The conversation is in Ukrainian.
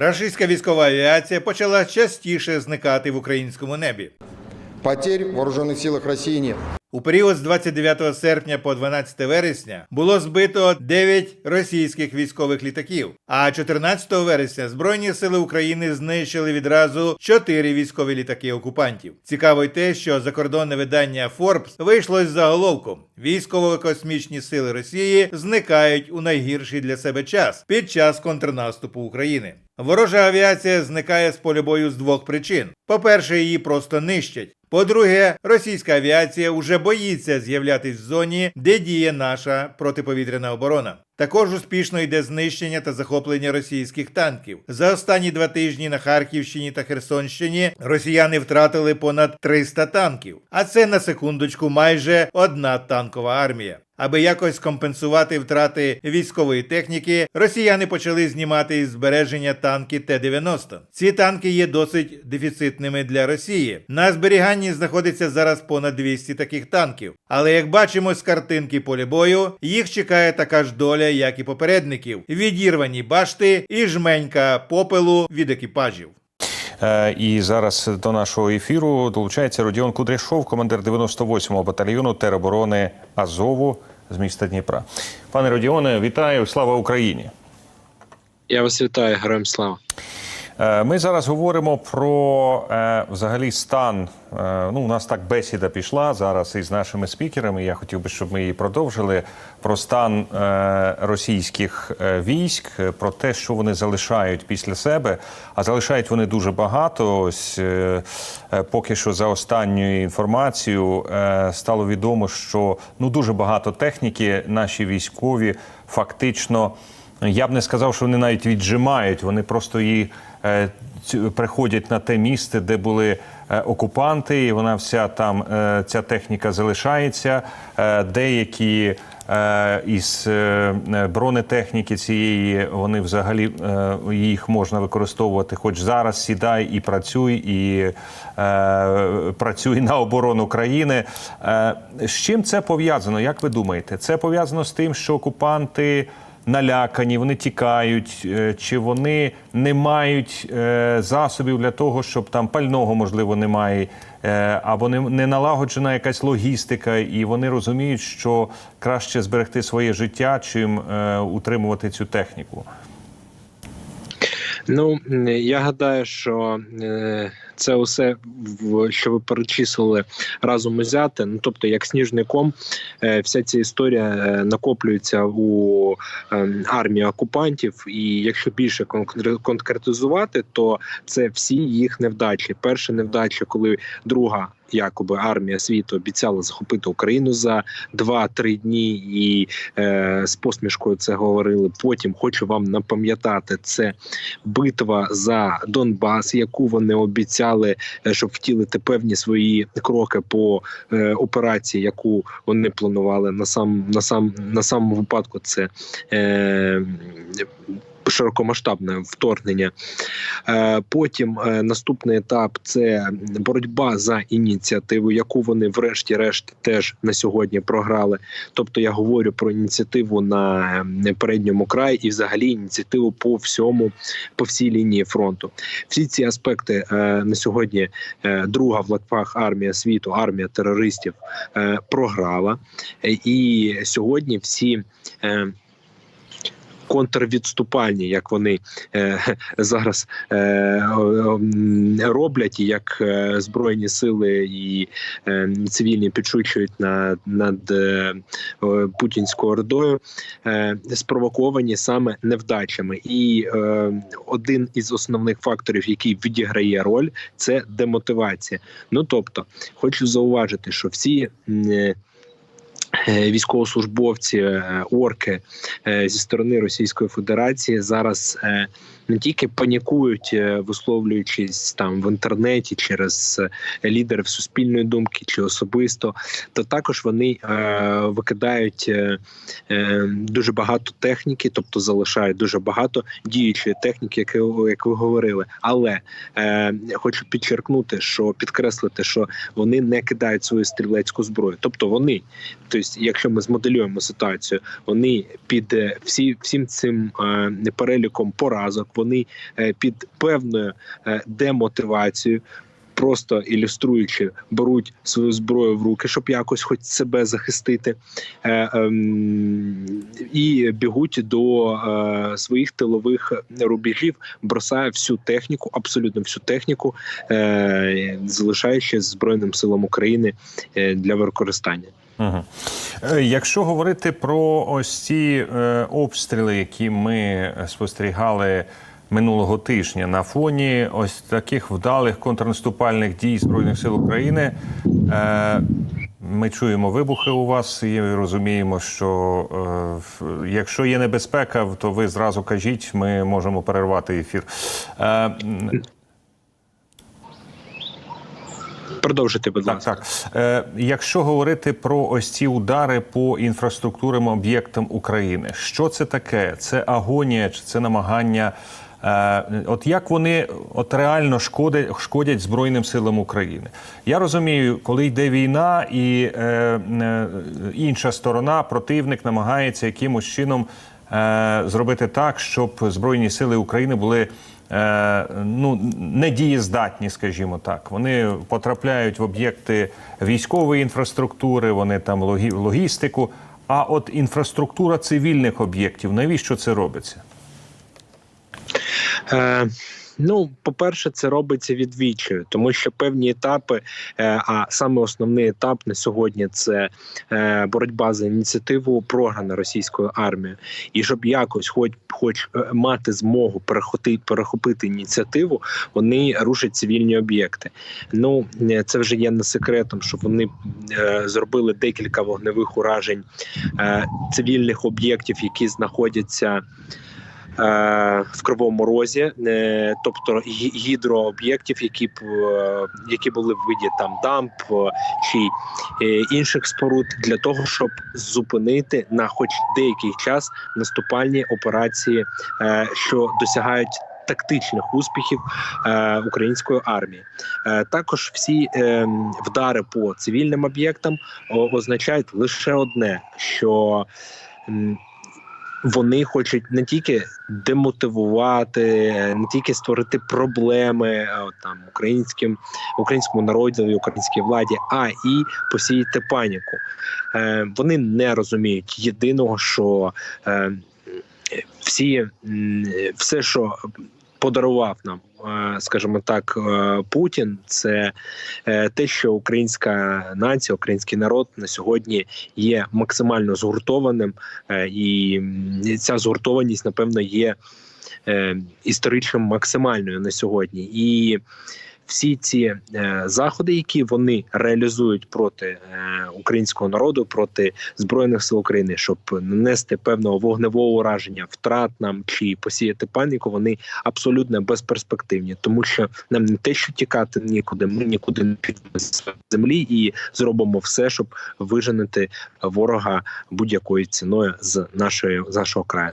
Рашистська військова авіація почала частіше зникати в українському небі. Потерь в вооруженных силах России нет. У період з 29 серпня по 12 вересня було збито 9 російських військових літаків. А 14 вересня Збройні сили України знищили відразу 4 військові літаки окупантів. Цікаво й те, що закордонне видання Forbes вийшло з заголовком: Військово-космічні сили Росії зникають у найгірший для себе час під час контрнаступу України. Ворожа авіація зникає з поля бою з двох причин: по-перше, її просто нищать. По-друге, російська авіація уже боїться з'являтись в зоні, де діє наша протиповітряна оборона. Також успішно йде знищення та захоплення російських танків. За останні два тижні на Харківщині та Херсонщині росіяни втратили понад 300 танків, а це на секундочку майже одна танкова армія. Аби якось компенсувати втрати військової техніки, росіяни почали знімати із збереження танки Т-90. Ці танки є досить дефіцитними для Росії. На зберіганні знаходиться зараз понад 200 таких танків. Але як бачимо з картинки поля бою, їх чекає така ж доля, як і попередників: відірвані башти і жменька попелу від екіпажів. Е, І зараз до нашого ефіру долучається Родіон Кудряшов, командир 98-го батальйону тероборони Азову з міста Дніпра. Пане Родіоне, вітаю! Слава Україні! Я вас вітаю, героям слава. Е, Ми зараз говоримо про е, взагалі стан. е, Ну, у нас так бесіда пішла зараз із нашими спікерами. Я хотів би, щоб ми її продовжили. Про стан російських військ, про те, що вони залишають після себе. А залишають вони дуже багато. Ось поки що за останньою інформацією стало відомо, що ну дуже багато техніки наші військові фактично. Я б не сказав, що вони навіть віджимають, вони просто її приходять на те місце, де були е, окупанти, і вона вся там е, ця техніка залишається. Е, деякі е, із е, е, бронетехніки цієї вони взагалі е, їх можна використовувати, хоч зараз сідай і працюй, і е, працюй на оборону країни. Е, з чим це пов'язано? Як ви думаєте? Це пов'язано з тим, що окупанти налякані, вони тікають, е, чи вони не мають е, засобів для того, щоб там пального можливо немає, е, або не, налагоджена якась логістика, і вони розуміють, що краще зберегти своє життя, чим утримувати цю техніку. Ну я гадаю, що е, це усе, що ви перечислили разом узяти. Ну тобто, як сніжний ком, е, вся ця історія е, накоплюється у е, армії окупантів. І якщо більше конкре- конкретизувати, то це всі їх невдачі. Перша невдача, коли друга. Якоби армія світу обіцяла захопити Україну за 2-3 дні, і е, з посмішкою це говорили. Потім хочу вам напам'ятати, це битва за Донбас, яку вони обіцяли, е, щоб втілити певні свої кроки по е, операції, яку вони планували на сам на сам на самому випадку. Це е, широкомасштабне вторгнення. Е, Потім е, наступний етап це боротьба за ініціативу, яку вони, врешті-решт, теж на сьогодні програли. Тобто я говорю про ініціативу на е, передньому краї і взагалі ініціативу по всьому, по всій лінії фронту. Всі ці аспекти на сьогодні друга в лапах армія світу, армія терористів програла. І сьогодні всі. Контрвідступальні, як вони е, зараз е, роблять, і як е, збройні сили і цивільні підшучують над, над путінською ордою, спровоковані саме невдачами. І один із основних факторів, який відіграє роль, це демотивація. Ну тобто, хочу зауважити, що всі. Е, Військовослужбовці, е, орки е, зі сторони Російської Федерації зараз не тільки панікують, висловлюючись там в інтернеті через лідерів суспільної думки чи особисто, то також вони викидають дуже багато техніки, тобто залишають дуже багато діючої техніки, як, як ви говорили. Але хочу підчеркнути, що підкреслити, що вони не кидають свою стрілецьку зброю, тобто вони, тобто, якщо ми змоделюємо ситуацію, вони під е, всі всім цим е, переліком поразок вони е, під певною демотивацією. Просто ілюструючи, беруть свою зброю в руки, щоб якось хоч себе захистити, е, ем, і бігуть до е, своїх тилових рубежів, бросає всю техніку, абсолютно всю техніку, е, залишаючи Збройним силам України для використання. Якщо говорити про ось ці обстріли, які ми спостерігали минулого тижня на фоні ось таких вдалих контрнаступальних дій Збройних сил України, е, ми чуємо вибухи у вас і розуміємо, що е, якщо є небезпека, то ви зразу кажіть, ми можемо перервати ефір. Е, м, Продовжуйте, будь Так, ласка. так. Е, якщо говорити про ось ці удари по інфраструктурним об'єктам України, що це таке? Це агонія чи це намагання? Е, от як вони от реально шкодять, шкодять Збройним силам України? Я розумію, коли йде війна, і е, е, інша сторона, противник, намагається якимось чином е, зробити так, щоб Збройні сили України були е, ну, недієздатні, скажімо так. Вони потрапляють в об'єкти військової інфраструктури, вони там логі, логістику. А от інфраструктура цивільних об'єктів, навіщо це робиться? Е, ну, по-перше, це робиться відвічою, тому що певні етапи, е, а саме основний етап на сьогодні це е, боротьба за ініціативу програна російською армією. І щоб якось, хоч, хоч е, мати змогу перехопити, перехопити ініціативу, вони рушать цивільні об'єкти. Ну це вже є не секретом, що вони зробили декілька вогневих уражень цивільних об'єктів, які знаходяться в Кривому Розі, е, тобто гідрооб'єктів, які б, е, які були в виді там дамб е, чи е, інших споруд, для того, щоб зупинити на хоч деякий час наступальні операції, е, що досягають. Тактичних успіхів е, української армії е, також всі е, вдари по цивільним об'єктам означають лише одне: що вони хочуть не тільки демотивувати, не тільки створити проблеми е, там українським українському народу, українській владі, а і посіяти паніку. Е, вони не розуміють єдиного, що е, всі все, що подарував нам, е, скажімо так, е, Путін, це е, те, що українська нація, український народ на сьогодні є максимально згуртованим, е, і ця згуртованість, напевно, є історичним максимальною на сьогодні. І всі ці е, заходи, які вони реалізують проти е, українського народу, проти збройних сил України, щоб нанести певного вогневого ураження, втрат нам чи посіяти паніку, вони абсолютно безперспективні, тому що нам не те, що тікати нікуди, ми нікуди не підемо з землі і зробимо все, щоб виженити ворога будь-якою ціною з нашої з нашого краю.